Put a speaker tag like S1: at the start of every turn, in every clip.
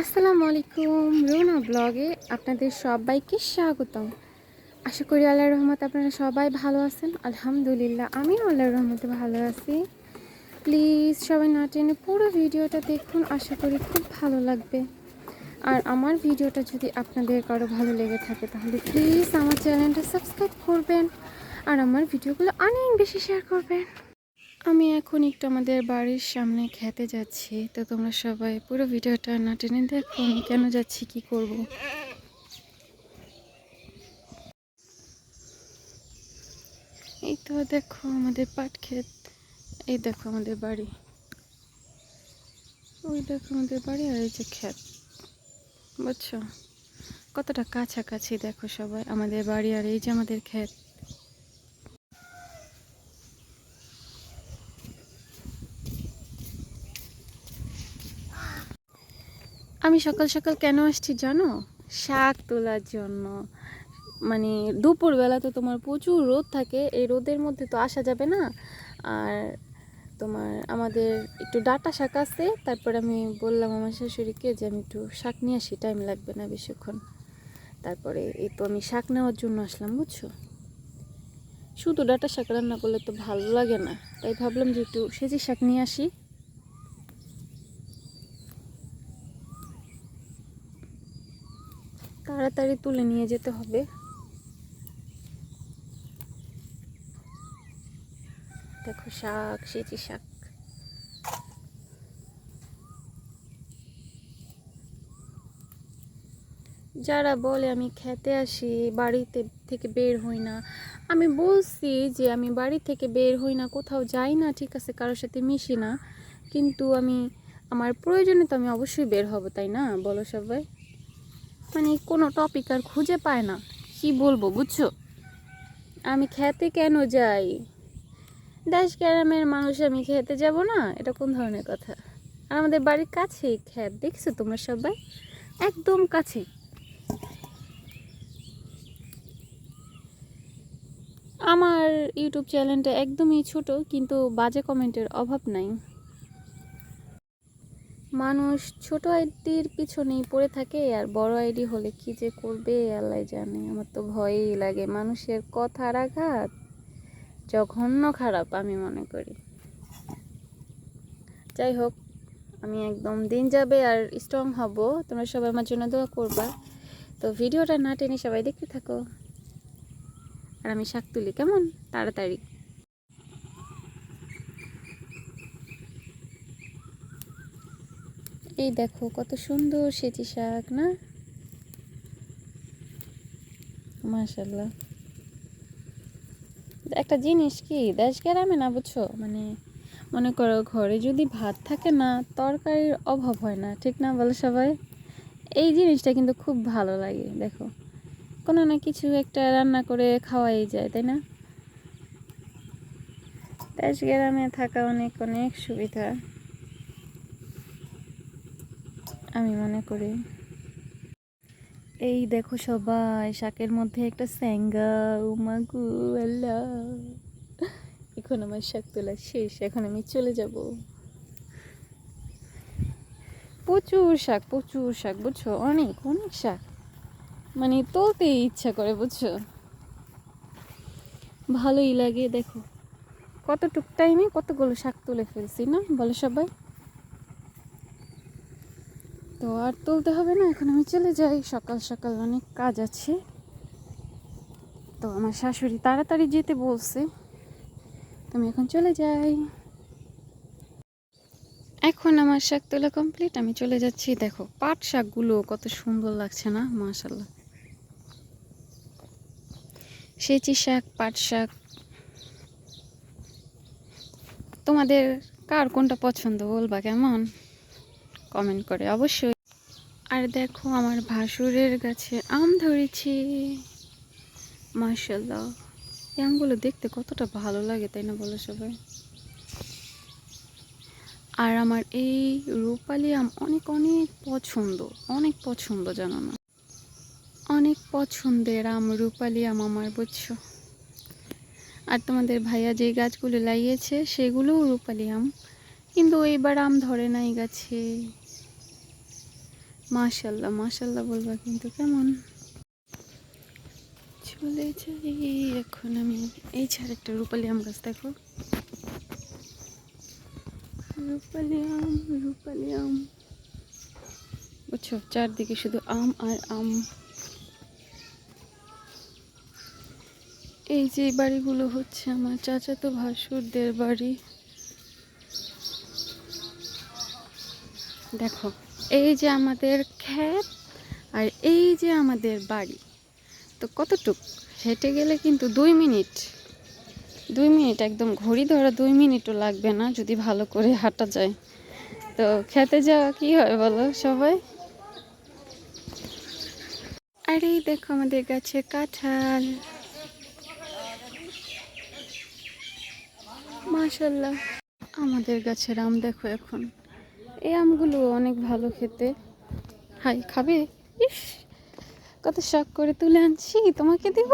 S1: আসসালামু আলাইকুম, রুনা ব্লগে আপনাদের সবাইকে স্বাগতম। আশা করি আল্লাহর রহমত আপনারা সবাই ভালো আছেন। আলহামদুলিল্লাহ, আমিও আল্লাহর রহমতে ভালো আছি। প্লিজ সবাই না টেনে পুরো ভিডিওটা দেখুন, আশা করি খুব ভালো লাগবে। আর আমার ভিডিওটা যদি আপনাদের কারও ভালো লেগে থাকে, তাহলে প্লিজ আমার চ্যানেলটা সাবস্ক্রাইব করবেন। আর আমার ভিডিওগুলো অনেক বেশি শেয়ার করবেন। আমি এখন একটু আমাদের বাড়ির সামনে খেতে যাচ্ছি। তো তোমরা সবাই পুরো ভিডিওটা না টেনে দেখো, আমি কেন যাচ্ছি, কি করব? এই তো দেখো আমাদের পাট ক্ষেত। এই দেখো আমাদের বাড়ি। ওই দেখো আমাদের বাড়ি আর এই যে ক্ষেত। বুঝছ? কতটা কাছাকাছি দেখো সবাই, আমাদের বাড়ি আর এই যে আমাদের ক্ষেত। সকাল সকাল কেন আসছি জানো? শাক তোলার জন্য। মানে দুপুরবেলা তো তোমার প্রচুর রোদ থাকে, এই রোদের মধ্যে তো আসা যাবে না। আর তোমার আমাদের একটু ডাটা শাক আছে, তারপর আমি বললাম আমার শাশুড়িকে যে আমি একটু শাক নিয়ে আসি, টাইম লাগবে না বেশিক্ষণ। তারপরে এই তো আমি শাক নেওয়ার জন্য আসলাম, বুঝছ? শুধু ডাটা শাক রান্না করলে তো ভালো লাগে না। তাই ভাবলাম যে একটু সেজি শাক নিয়ে আসি। তাড়াতাড়ি তুলে নিয়ে যেতে হবে। দেখো শাক, সেচি শাক। যারা বলে আমি খেতে আসি, বাড়িতে থেকে বের হই না, আমি বলছি যে আমি বাড়ি থেকে বের হই না, কোথাও যাই না, ঠিক আছে, কারোর সাথে মিশি না। কিন্তু আমি, আমার প্রয়োজনে তো আমি অবশ্যই বের হব, তাই না? বলো সবাই। মানে কোনো টপিক আর খুঁজে পায় না। কি বলব, বুঝছ? আমি খেতে কেন যাই? দেশ গ্রামের মানুষ আমি খেতে যাব না? এটা কোন ধরনের কথা? আর আমাদের বাড়ির কাছেই খেত, দেখছ তোমরা সবাই? একদম কাছে আমার ইউটিউব চ্যানেলটা একদমই ছোট, কিন্তু বাজে কমেন্টের অভাব নাই। মানুষ ছোট আইডির পিছনেই পড়ে থাকে আর বড় আইডি হলে কি যে করবে আল্লাহ জানে। আমার তো ভয়ই লাগে মানুষের কথার আঘাত, জঘন্য খারাপ আমি মনে করি। যাই হোক, আমি একদম দিন যাবে আর স্ট্রং হব। তোমরা সবাই আমার জন্য দোয়া করবা। তো ভিডিওটা না টেনে সবাই দেখতে থাকো। আর আমি শাক তুলি কেমন? তাড়াতাড়ি। এই দেখো কত সুন্দর সেচি শাক, না? মাশাল্লাহ একটা জিনিস কি, দেশ গ্রামে না বুঝছ? মানে মনে করো ঘরে যদি ভাত থাকে না, তরকারির অভাব হয় না, ঠিক না বলো সবাই? এই জিনিসটা কিন্তু খুব ভালো লাগে, দেখো। কোনো না কিছু একটা রান্না করে খাওয়াই যায়, তাই না? দেশ গ্রামে থাকা অনেক অনেক সুবিধা। আমি মনে করি। এই দেখো সবাই, শাকের মধ্যে একটা স্যাঙ্গা। উমাগু আল্লাহ। এখন আমার শাক তোলা শেষ, এখন আমি চলে যাব। প্রচুর শাক প্রচুর শাক, বুঝছ? অনেক অনেক শাক। মানে তুলতেই ইচ্ছা করে, বুঝছ? ভালোই লাগে, দেখো। কতটুক টাইমে কতগুলো শাক তুলে ফেলছি, না? বলো সবাই। তো আর তুলতে হবে না, এখন আমি চলে যাই। সকাল সকাল অনেক কাজ আছে। তো আমার শাশুড়ি তাড়াতাড়ি যেতে বলছে। তুমি এখন চলে যাই। এখন আমার শাক তোলা কমপ্লিট আমি চলে যাচ্ছি। দেখো, পাট শাকগুলো কত সুন্দর লাগছে না? মাশাল্লাহ সেচি শাক, পাট শাক। তোমাদের কার কোনটা পছন্দ বলবা কেমন? কমেন্ট করে, অবশ্যই। আর দেখো, আমার ভাসুরের গাছে আম ধরেছি। মার্শাল্লাহ এই আমগুলো দেখতে কতটা ভালো লাগে, তাই না বলো সবাই? আর আমার এই রূপালি আম অনেক অনেক পছন্দ অনেক পছন্দ, জানো না? অনেক পছন্দের আম, রূপালি আম আমার, বুঝছ? আর তোমাদের ভাইয়া যে গাছগুলো লাগিয়েছে, সেগুলোও রূপালি আম। কিন্তু এইবার আম ধরে নাই গাছে। মাশাল্লাহ মাশাল্লাহ বলবা কিন্তু কেমন? চলে যাই, এখন আমি এই ছাড় একটা রূপালি আম গাছ দেখো। রূপালি আম রূপালি আম। বুঝছ, চারদিকে শুধু আম আর আম। এই যে বাড়িগুলো হচ্ছে আমার চাচাতো ভাসুরদের বাড়ি। দেখো এই যে আমাদের ক্ষেত আর এই যে আমাদের বাড়ি, তো কতটুক? হেঁটে গেলে কিন্তু দুই মিনিট। দুই মিনিট, একদম ঘড়ি ধরা দুই মিনিটও লাগবে না যদি ভালো করে হাঁটা যায়। তো খেতে যাওয়া কি হয় বলো সবাই? আর এই দেখো আমাদের গাছে কাঁঠাল। মাশাল্লাহ আমাদের গাছের আম দেখো এখন। এই আমগুলো অনেক ভালো খেতে। হাই, খাবে? ইস, কত শখ করে তুলে আনছি, তোমাকে দিব?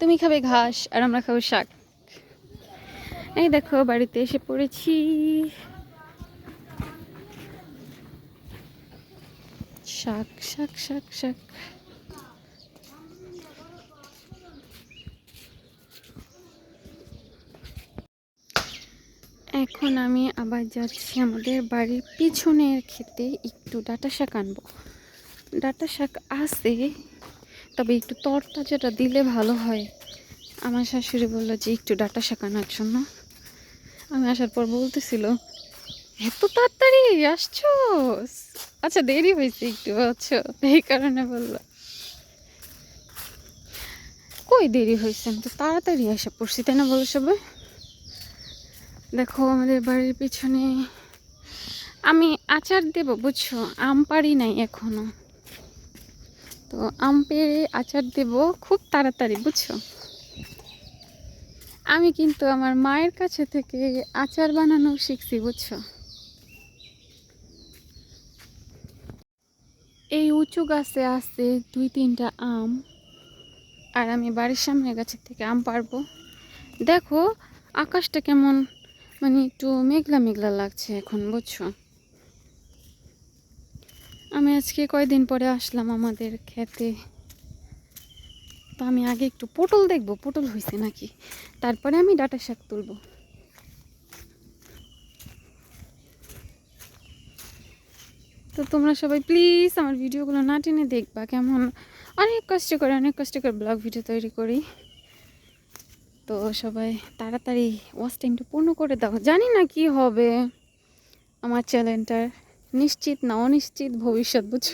S1: তুমি খাবে ঘাস আর আমরা খাব শাক। এই দেখো, বাড়িতে এসে পড়েছি। শাক শাক শাক শাক। এখন আমি আবার যাচ্ছি আমাদের বাড়ির পিছনের ক্ষেতে একটু ডাটা শাক আনব। ডাটা শাক আছে, তবে একটু তরতাজাটা দিলে ভালো হয়। আমার শাশুড়ি বলল যে একটু ডাটা শাক আনার জন্য। আমি আসার পর বলতেছিল, এত তাড়াতাড়ি, আসছো? আচ্ছা দেরি হয়েছে একটু আচ্ছা। এই কারণে বলল। কই দেরি হয়েছে? আমি তো তাড়াতাড়ি এসে পড়ছি, তাই না বলো সবাই? দেখো আমাদের বাড়ির পিছনে আমি আচার দেব, বুঝছ? আম পারি নাই এখনও। তো আম পেরে আচার দেব খুব তাড়াতাড়ি, বুঝছ? আমি কিন্তু আমার মায়ের কাছে থেকে আচার বানানো শিখছি, বুঝছ? এই উঁচু গাছে আছে দুই তিনটা আম, আর আমি বাড়ির সামনে গাছের থেকে আম পারব দেখো, আকাশটা কেমন মানে একটু মেঘলা মেঘলা লাগছে এখন, বুঝছ? আমি আজকে কয়দিন পরে আসলাম আমাদের খেতে। তো আমি আগে একটু পটল দেখব, পটল হয়েছে নাকি? তারপরে আমি ডাটা শাক তুলবো। তো তোমরা সবাই প্লিজ আমার ভিডিওগুলো না টেনে দেখবা কেমন। অনেক কষ্ট করে, অনেক কষ্ট করে ব্লগ ভিডিও তৈরি করি। তো সবাই তাড়াতাড়ি ওয়াচ টাইমটা পূর্ণ করে দাও। জানি না কি হবে আমার চ্যানেলটার নিশ্চিত না, অনিশ্চিত ভবিষ্যৎ, বুঝছ?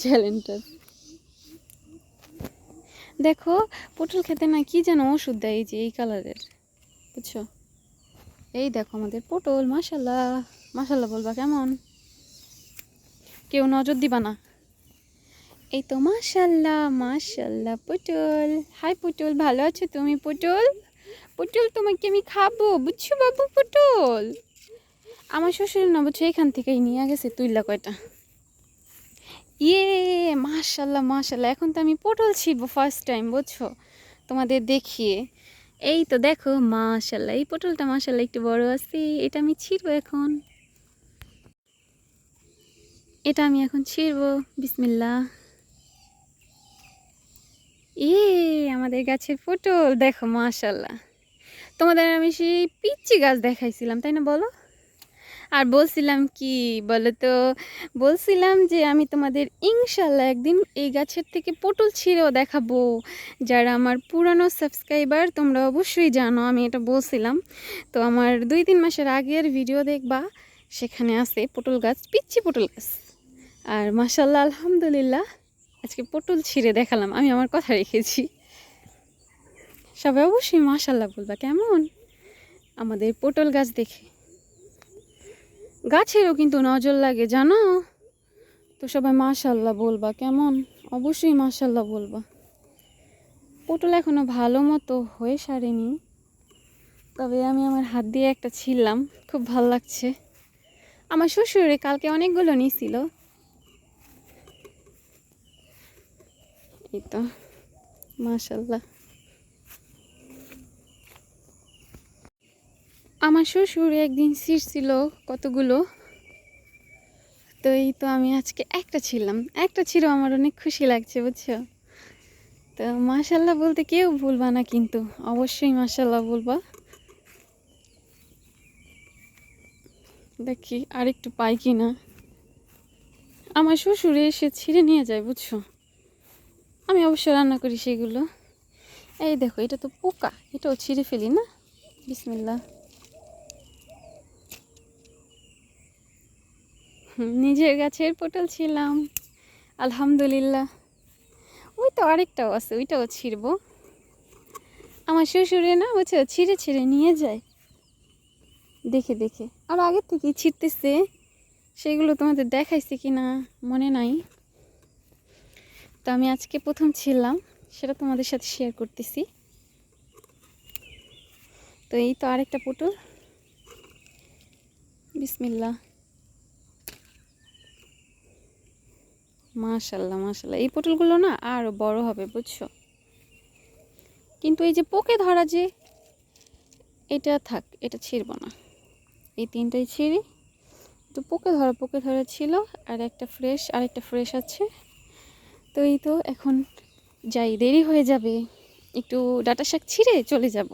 S1: চ্যানেলটার দেখো, পটল খেতে না কি যেন ওষুধ দেয় যে, এই কালারের, বুঝছ? এই দেখো আমাদের পটল মাসাল্লাহ মাসাল্লাহ বলবা কেমন? কেউ নজর দিবা না। এই তো মাশাল্লাহ মাশাল্লাহ পটল হাই পটল ভালো আছো তুমি পটল পটল তোমাকে আমি খাব, বুঝছ বাবু পটল আমার শ্বশুর না বুঝছ এখান থেকেই নিয়ে গেছে তুইলা কয়টা। ইয়ে মাশাল্লাহ মাশাল্লাহ, এখন তো আমি পটল ছিড়বো ফার্স্ট টাইম বুঝছ? তোমাদের দেখিয়ে। এই তো দেখো, মাশাল্লাহ, এই পটলটা মাশাল্লাহ একটু বড় আছে, এটা আমি ছিড়বো এখন। এটা আমি এখন ছিড়বো বিসমিল্লা ইয়ে আমাদের গাছের পটল, দেখো মাশাল্লাহ তোমাদের আমি সেই পিচ্চি গাছ দেখাইছিলাম, তাই না বলো? আর বলছিলাম কি বলো তো বলছিলাম যে আমি তোমাদের ইনশাল্লাহ একদিন এই গাছের থেকে পটল ছিঁড়েও দেখাবো। যারা আমার পুরানো সাবস্ক্রাইবার, তোমরা অবশ্যই জানো, আমি এটা বলছিলাম। তো আমার দুই তিন মাসের আগের ভিডিও দেখবা, সেখানে আছে পটল গাছ পিচ্ছি পটল গাছ। আর মাসাল্লাহ আলহামদুলিল্লাহ। আজকে পটল ছিঁড়ে দেখালাম, আমি আমার কথা রেখেছি। সবাই অবশ্যই মাশাল্লাহ বলবা, কেমন? আমাদের পটল গাছ দেখে। গাছেরও কিন্তু নজর লাগে, জানো? তো সবাই মাশাল্লাহ বলবা, কেমন? অবশ্যই মাশাল্লাহ বলবা। পটল এখনও ভালো মতো হয়ে সারেনি, তবে আমি আমার হাত দিয়ে একটা ছিললাম খুব ভালো লাগছে। আমার শ্বশুরে কালকে অনেকগুলো নিছিল এই তো মাশাল্লাহ আমার শ্বশুর একদিন ছিঁড়ছিল কতগুলো? তো এই তো আমি আজকে একটা ছিলাম। একটা ছিল, আমার অনেক খুশি লাগছে, বুঝছ? তো মাশাল্লাহ বলতে কেউ ভুলবা না কিন্তু, অবশ্যই মাশাল্লাহ বলবা। দেখি আরেকটু পাই কি না আমার শ্বশুরে এসে ছিঁড়ে নিয়ে যায়, বুঝছ? আমি অবশ্য রান্না করি সেগুলো। এই দেখো, এটা তো পোকা, এটাও ছিঁড়ে ফেলি, না? বিসমিল্লা নিজের গাছের পটল ছিলাম, আলহামদুলিল্লাহ। ওই তো আরেকটাও আছে, ওইটাও ছিঁড়বো। আমার শ্বশুরে না বুঝছ ছিঁড়ে ছিঁড়ে নিয়ে যায়। দেখে দেখে। আর আগের থেকে ছিঁড়তেছে। সেগুলো তোমাদের দেখাইছে কি না মনে নাই। তো আমি আজকে প্রথম ছিলাম, সেটা তোমাদের সাথে শেয়ার করতেছি। তো এই তো আরেকটা পটল বিসমিল্লা মাশাল্লাহ মাশাল্লাহ। এই পটলগুলো না আরও বড় হবে, বুঝছ? কিন্তু এই যে পোকে ধরা যে, এটা থাক, এটা ছিঁড়ব না। এই তিনটাই ছিঁড়ি। তো পোকে ধরা পোকে ধরা ছিল, আর একটা ফ্রেশ আর একটা ফ্রেশ আছে। তো এই তো এখন যাই, দেরি হয়ে যাবে। একটু ডাটা শাক ছিঁড়ে চলে যাব।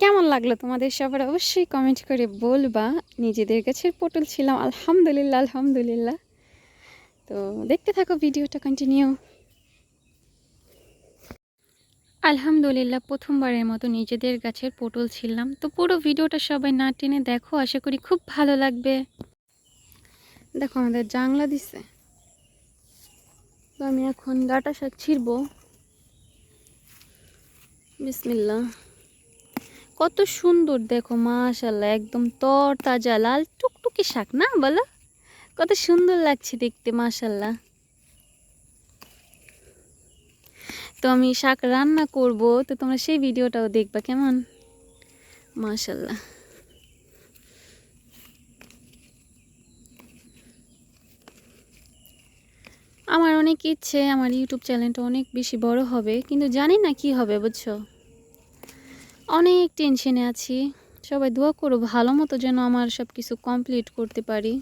S1: কেমন লাগল তোমাদের সবার অবশ্যই কমেন্ট করে বলবা। নিজেদের গাছের পটল ছিলাম, আলহামদুলিল্লাহ আলহামদুলিল্লাহ। তো দেখতে থাকো, ভিডিওটা কন্টিনিউ আলহামদুলিল্লাহ, প্রথমবারের মতো নিজেদের গাছের পটল ছিলাম। তো পুরো ভিডিওটা সবাই না টেনে দেখো, আশা করি খুব ভালো লাগবে। দেখো আমাদের জাংলা দিছে। তো আমি এখন ডাটা শাক ছিড়বো। বিসমিল্লা কত সুন্দর দেখো মাশাল্লাহ একদম তর তাজা লাল টুকটুকি শাক, না বলো? কত সুন্দর লাগছে দেখতে মাশাল্লাহ তো আমি শাক রান্না করব, তো তোমরা সেই ভিডিওটাও দেখবা, কেমন? মাশাল্লাহ আমার অনেক ইচ্ছে, আমার ইউটিউব চ্যানেলটা অনেক বেশি বড় হবে, কিন্তু জানি না কি হবে, বুঝছ? অনেক টেনশনে আছি। সবাই দোয়া করো ভালো মতো যেন আমার সব কিছু কমপ্লিট করতে পারি।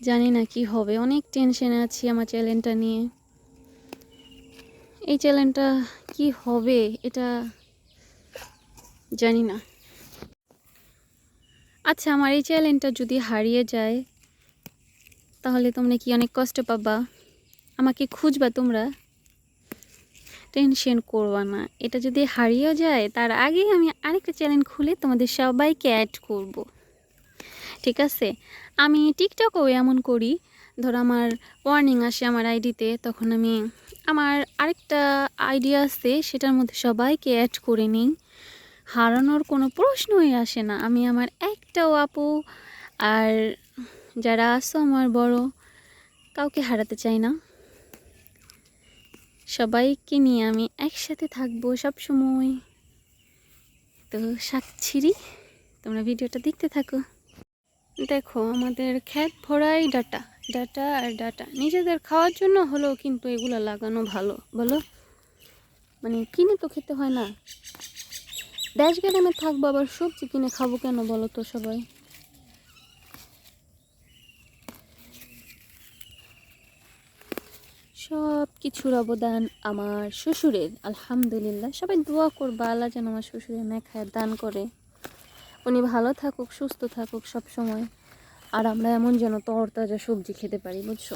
S1: জানি না কি হবে, অনেক টেনশনে আছি আমার চ্যানেলটা নিয়ে। এই চ্যানেলটা কি হবে, এটা জানি না। আচ্ছা আমার এই চ্যানেলটা যদি হারিয়ে যায়, তাহলে তোমরা কি অনেক কষ্ট পাবা? আমাকে খুঁজবা তোমরা। টেনশন করবা না। এটা যদি হারিয়েও যায়, তার আগেই আমি আরেকটা চ্যানেল খুলে তোমাদের সবাইকে অ্যাড করব। ঠিক আছে? আমি টিকটকেও এমন করি। ধরো আমার ওয়ার্নিং আসে আমার আইডিতে, তখন আমি আমার আরেকটা আইডিয়া আছে, সেটার মধ্যে সবাইকে অ্যাড করে নিই। হারানোর কোনো প্রশ্নই আসে না। আমি আমার একটাও আপু, আর যারা আসো আমার বড়, কাউকে হারাতে চাই না। সবাইকে নিয়ে আমি একসাথে থাকব সব সময়। তো শাক তোমরা ভিডিওটা দেখতে থাকো। দেখো, আমাদের খ্যাত ভরাই ডাটা ডাটা আর ডাটা। নিজেদের খাওয়ার জন্য হলেও কিন্তু এগুলো লাগানো ভালো, বলো? মানে কিনে তো খেতে হয় না। দেশ গ্রামে থাকব, আবার সবজি কিনে খাব কেন বলো তো সবাই? সব কিছুর অবদান আমার শ্বশুরের। আলহামদুলিল্লাহ, সবাই দোয়া করবা, আল্লাহ যেন আমার শ্বশুরের মেখায় দান করে। উনি ভালো থাকুক, সুস্থ থাকুক সব সময় আর আমরা এমন যেন তরতাজা সবজি খেতে পারি, বুঝছ?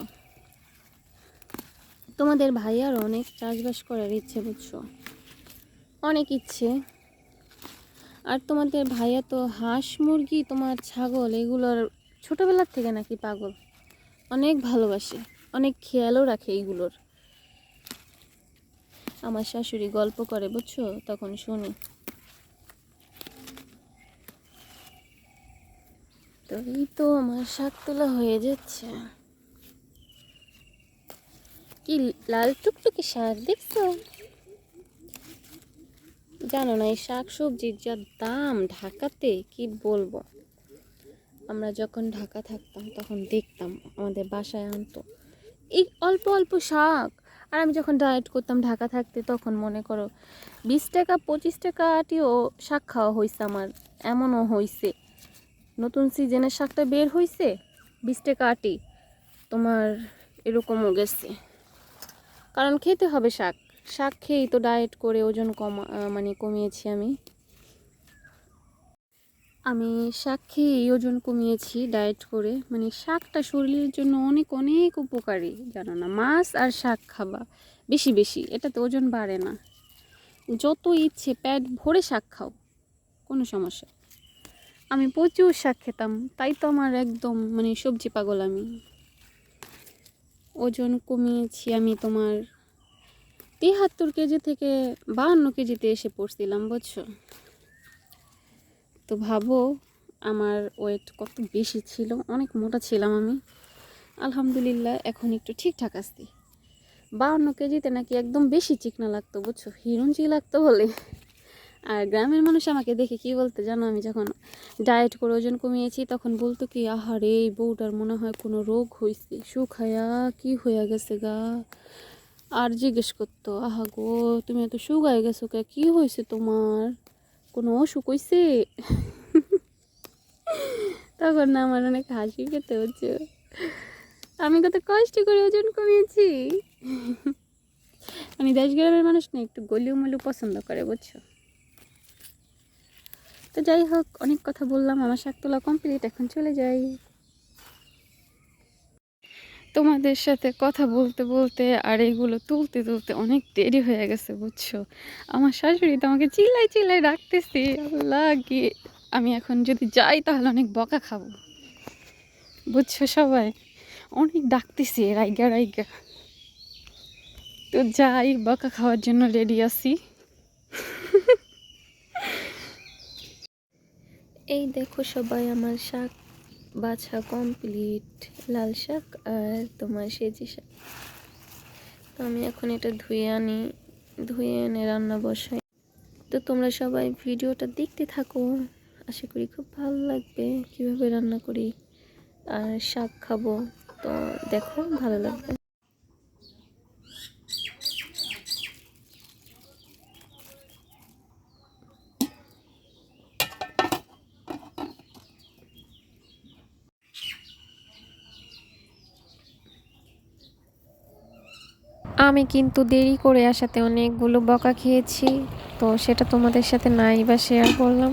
S1: তোমাদের ভাইয়ার অনেক চাষবাস করার ইচ্ছে, বুঝছ? অনেক ইচ্ছে। আর তোমাদের ভাইয়া তো হাঁস, মুরগি, তোমার ছাগল, এগুলোর ছোটোবেলার থেকে নাকি পাগল? অনেক ভালোবাসে। অনেক খেয়ালও রাখে এইগুলোর। আমার শাশুড়ি গল্প করে, বুঝছ? তখন শুনি। তো এই তো আমার শাক তোলা হয়ে যাচ্ছে। কি লাল টুকটুকি শাক দেখছ? জানো না, এই শাক সবজির যা দাম ঢাকাতে, কি বলব? আমরা যখন ঢাকা থাকতাম, তখন দেখতাম আমাদের বাসায় আনতো। এই অল্প অল্প শাক। আর আমি যখন ডায়েট করতাম ঢাকা থাকতে, তখন মনে করো বিশ টাকা, পঁচিশ টাকা আটিও শাক খাওয়া হয়েছে আমার। এমনও হয়েছে নতুন সিজনের শাকটা বের হয়েছে বিশ টাকা আটি। তোমার এরকমও গেছে। কারণ খেতে হবে শাক। শাক খেয়েই তো ডায়েট করে ওজন কমা মানে কমিয়েছি আমি। আমি শাক খেয়েই ওজন কমিয়েছি ডায়েট করে। মানে শাকটা শরীরের জন্য অনেক অনেক উপকারী, জানো না? মাছ আর শাক খাবা, বেশি বেশি। এটাতে ওজন বাড়ে না। যত ইচ্ছে পেট ভরে শাক খাও, কোনো সমস্যা। আমি প্রচুর শাক খেতাম, তাই তো আমার একদম মানে সবজি পাগল আমি। ওজন কমিয়েছি আমি তোমার তিহাত্তর কেজি থেকে বাহান্ন কেজিতে এসে পড়ছিলাম, বুঝছ? তো ভাবো, আমার ওয়েট কত বেশি ছিল? অনেক মোটা ছিলাম আমি। আলহামদুলিল্লাহ, এখন একটু ঠিকঠাক আসছি বাহান্ন কেজিতে নাকি একদম বেশি চিকনা লাগতো, বুঝছ? হিরুঞ্জি লাগতো বলে। আর গ্রামের মানুষ আমাকে দেখে কি বলতে জানো? আমি যখন ডায়েট করে ওজন কমিয়েছি, তখন বলতো কি, আহারে, এই বউটার মনে হয় কোনো রোগ হয়েছে সুখায়া কি হয়ে গেছে গা? আর জিজ্ঞেস করতো, আহা গো, তুমি এত শুকায় গেছো কে? কি হয়েছে তোমার? কোনো অসুখ হয়েছে তখন না আমার অনেক হাসি খেতে হচ্ছে। আমি কত কষ্ট করে ওজন কমিয়েছি। আমি দেশ গ্রামের মানুষ না একটু গলিও মলিউ পছন্দ করে, বুঝছ? তো যাই হোক, অনেক কথা বললাম, আমার শাক তোলা কমপ্লিট এখন চলে যাই। তোমাদের সাথে কথা বলতে বলতে আর এগুলো তুলতে তুলতে অনেক দেরি হয়ে গেছে, বুঝছ? আমার শাশুড়ি তো আমাকে চিল্লাই চিল্লাই আল্লাহ কি? আমি এখন যদি যাই তাহলে অনেক বকা খাব। বুঝছ সবাই? অনেক ডাকতেছি রাইগা রাইগা। তো যাই, বকা খাওয়ার জন্য রেডি আছি। এই দেখো সবাই আমার শাক। বাছা কমপ্লিট লাল শাক আর তোমার সেজি শাক। তো আমি এখন এটা ধুয়ে আনি, ধুয়ে এনে রান্না বসাই। তো তোমরা সবাই ভিডিওটা দেখতে থাকো। আশা করি খুব ভালো লাগবে কীভাবে রান্না করি। আর শাক খাব। তো দেখো, ভালো লাগবে। আমি কিন্তু দেরি করে আসাতে অনেকগুলো বকা খেয়েছি, তো সেটা তোমাদের সাথে নাই বা শেয়ার করলাম।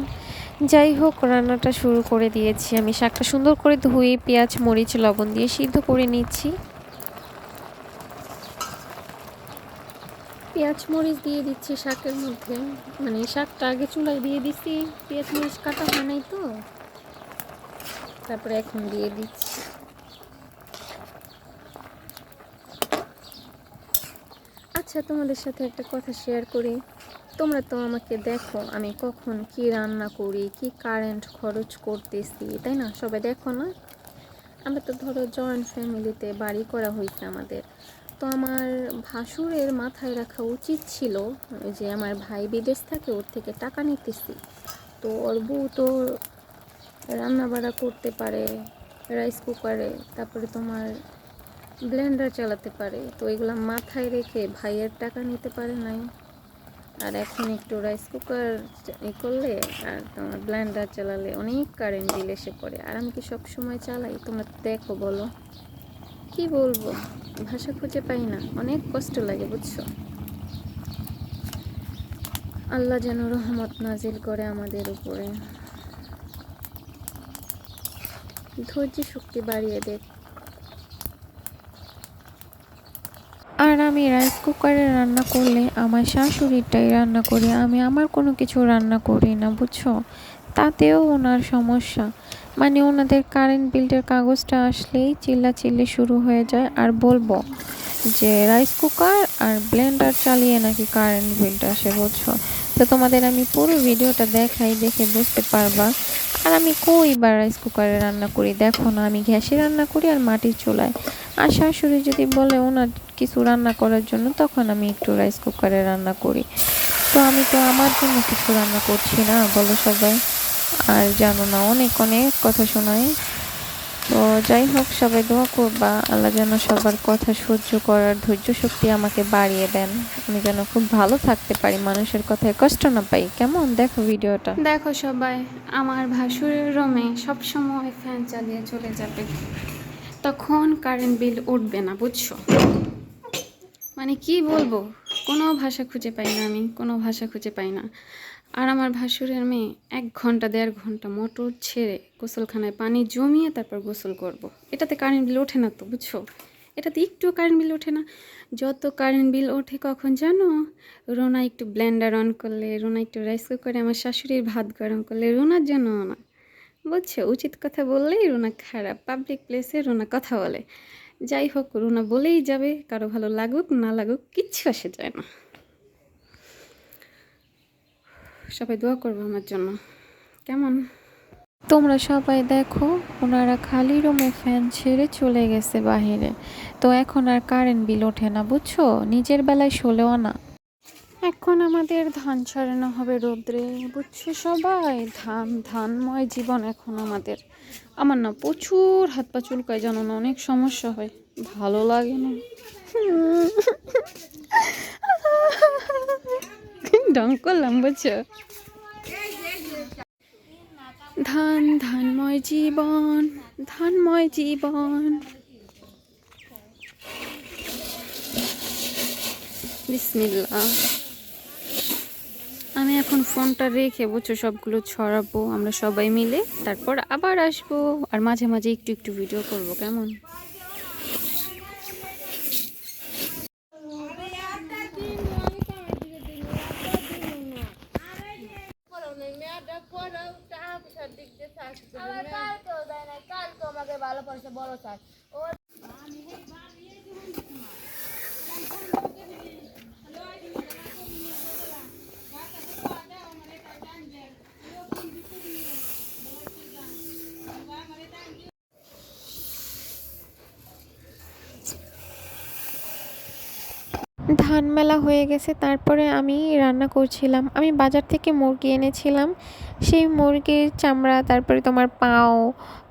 S1: যাই হোক, রান্নাটা শুরু করে দিয়েছি। আমি শাকটা সুন্দর করে ধুয়ে পেঁয়াজ, মরিচ, লবণ দিয়ে সিদ্ধ করে নিচ্ছি। পেঁয়াজ, মরিচ দিয়ে দিচ্ছি শাকের মধ্যে। মানে শাকটা আগে চুলায় দিয়ে দিচ্ছি। পেঁয়াজ, মরিচ কাটা হয় নাই তো। তারপরে এখন দিয়ে দিচ্ছি। আচ্ছা তোমাদের সাথে একটা কথা শেয়ার করি। তোমরা তো আমাকে দেখো, আমি কখন কি রান্না করি, কি কারেন্ট খরচ করতেছি, তাই না? সবাই দেখো না? আমরা তো ধরো জয়েন্ট ফ্যামিলিতে বাড়ি করা হয়েছে আমাদের। তো আমার ভাসুরের মাথায় রাখা উচিত ছিল যে আমার ভাই বিদেশ থাকে, ওর থেকে টাকা নিতেছি। তো ওর বউ তো রান্নাবাড়া করতে পারে রাইস কুকারে তারপরে তোমার ব্লেন্ডার চালাতে পারে। তো এগুলো মাথায় রেখে ভাইয়ের টাকা নিতে পারে নাই। আর এখন একটু রাইস কুকার ই করলে আর তোমার ব্লেন্ডার চালালে অনেক কারেন্ট বিল এসে পড়ে। আর আমি কি সব সময় চালাই? তোমরা দেখো বলো। কি বলব? ভাষা খুঁজে পাই না। অনেক কষ্ট লাগে, বুঝছ? আল্লাহ যেন রহমত নাজিল করে আমাদের উপরে। ধৈর্য শক্তি বাড়িয়ে দেখ।
S2: আর আমি রাইস কুকারে রান্না করলে আমার শাশুড়িটাই রান্না করি, আমি আমার কোনো কিছু রান্না করি না, বুঝছ? তাতেও ওনার সমস্যা। মানে ওনাদের কারেন্ট বিলটার কাগজটা আসলেই চিল্লাচিল্লি শুরু হয়ে যায়। আর বলব যে রাইস কুকার আর ব্লেন্ডার চালিয়ে নাকি কারেন্ট বিলটা আসে, বুঝছ? তো তোমাদের আমি পুরো ভিডিওটা দেখাই দেখে বুঝতে পারবা। আর আমি কই বা রাইস কুকারে রান্না করি? দেখো না, আমি গ্যাসে রান্না করি আর মাটির চুলায়। আর শাশুড়ি যদি বলে ওনার কিছু রান্না করার জন্য, তখন আমি একটু রাইস কুকারে রান্না করি। তো আমি তো আমার জন্য কিছু রান্না করছি না, বলো সবাই। আর জানো না, অনেক অনেক কথা শোনায় তো যাই হোক, সবাই দোয়া করবা, আল্লাহ যেন সবার কথা সহ্য করার ধৈর্য শক্তি আমাকে বাড়িয়ে দেন। আমি যেন খুব ভালো থাকতে পারি, মানুষের কথায় কষ্ট না পাই। কেমন? দেখো ভিডিওটা।
S1: দেখো সবাই, আমার ভাসুরের রুমে সবসময় ফ্যান চালিয়ে চলে যাবে। তখন কারেন্ট বিল উঠবে না, বুঝছ? মানে কি বলব? কোনো ভাষা খুঁজে পাই না আমি, কোনো ভাষা খুঁজে পাই না। আর আমার ভাসুরের মেয়ে এক ঘণ্টা, দেড় ঘণ্টা মোটর ছেড়ে গোসলখানায় পানি জমিয়ে তারপর গোসল করব। এটাতে কারেন্ট বিল ওঠে না তো, বুঝছ? এটাতে একটু কারেন্ট বিল ওঠে না। যত কারেন্ট বিল ওঠে কখন জানো? রোনা একটু ব্লেন্ডার অন করলে, রোনা একটু রাইস কুকারে আমার শাশুড়ির ভাত গরম করলে রোনার জন্য না। বুঝছ? উচিত কথা বললেই রোনা খারাপ পাবলিক প্লেসে রোনা কথা বলে। যাই হোক, রোনা বলেই যাবে, কারও ভালো লাগুক, না লাগুক, কিচ্ছু আসে যায় না। সবাই দোয়া করব আমার জন্য। কেমন?
S2: তোমরা সবাই দেখো, ওনারা খালি রুমে ফ্যান ছেড়ে চলে গেছে বাহিরে। তো এখন আর কারেন্ট বিল ওঠে না, বুঝছ? নিজের বেলায় শোলেও না।
S1: এখন আমাদের ধান ছড়ানো হবে রোদ্রে, বুঝছ সবাই? ধান, ধানময় জীবন এখন আমাদের। আমার না প্রচুর হাত পা চুলকায়, জানো না, অনেক সমস্যা হয়। ভালো লাগে না। ডং করলাম, বুঝছ? ধান, ধানময় জীবন ধানময় জীবন। বিসমিল্লাহ। আমি এখন ফোনটা রেখে বুঝছ, সবগুলো ছড়াবো, আমরা সবাই মিলে। তারপর আবার আসব, আর মাঝে মাঝে একটু একটু ভিডিও করব, কেমন?
S3: ভালো বড় স্যার ও
S2: মেলা হয়ে গেছে, তারপরে আমি রান্না করছিলাম। আমি বাজার থেকে মুরগি এনেছিলাম। সেই মুরগির চামড়া, তারপরে তোমার পাও,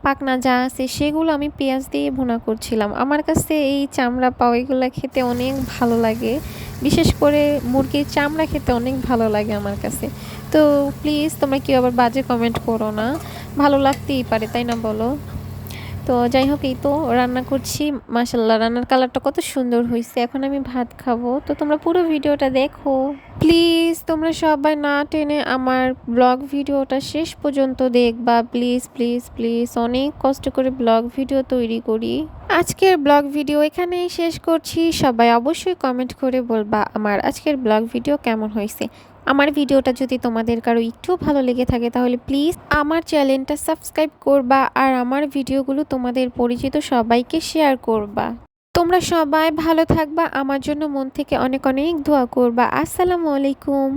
S2: পাকনা যা আছে, সেগুলো আমি পেঁয়াজ দিয়ে ভুনা করছিলাম। আমার কাছে এই চামড়া, পাও, এগুলো খেতে অনেক ভালো লাগে। বিশেষ করে মুরগির চামড়া খেতে অনেক ভালো লাগে আমার কাছে। তো প্লিজ তোমরা কেউ আবার বাজে কমেন্ট করো না। ভালো লাগতেই পারে, তাই না বলো? তো যাই হোক এই তো রান্না করছি। মাসাল্লাহ রান্নার কালারটা কত সুন্দর হয়েছে এখন আমি ভাত খাব। তো তোমরা পুরো ভিডিওটা দেখো। প্লিজ, তোমরা সবাই না টেনে আমার ব্লগ ভিডিওটা শেষ পর্যন্ত দেখবা। প্লিজ প্লিজ প্লিজ, অনেক কষ্ট করে ব্লগ ভিডিও তৈরি করি। আজকের ব্লগ ভিডিও এখানেই শেষ করছি। সবাই অবশ্যই কমেন্ট করে বলবা আমার আজকের ব্লগ ভিডিও কেমন হয়েছে আমার ভিডিওটা যদি তোমাদের কারও একটু ভালো লেগে থাকে, তাহলে প্লিজ আমার চ্যানেলটা সাবস্ক্রাইব করবা আর আমার ভিডিওগুলো তোমাদের পরিচিত সবাইকে শেয়ার করবা। তোমরা সবাই ভালো থাকবা, আমার জন্য মন থেকে অনেক অনেক দোয়া করবা। আসসালামু আলাইকুম।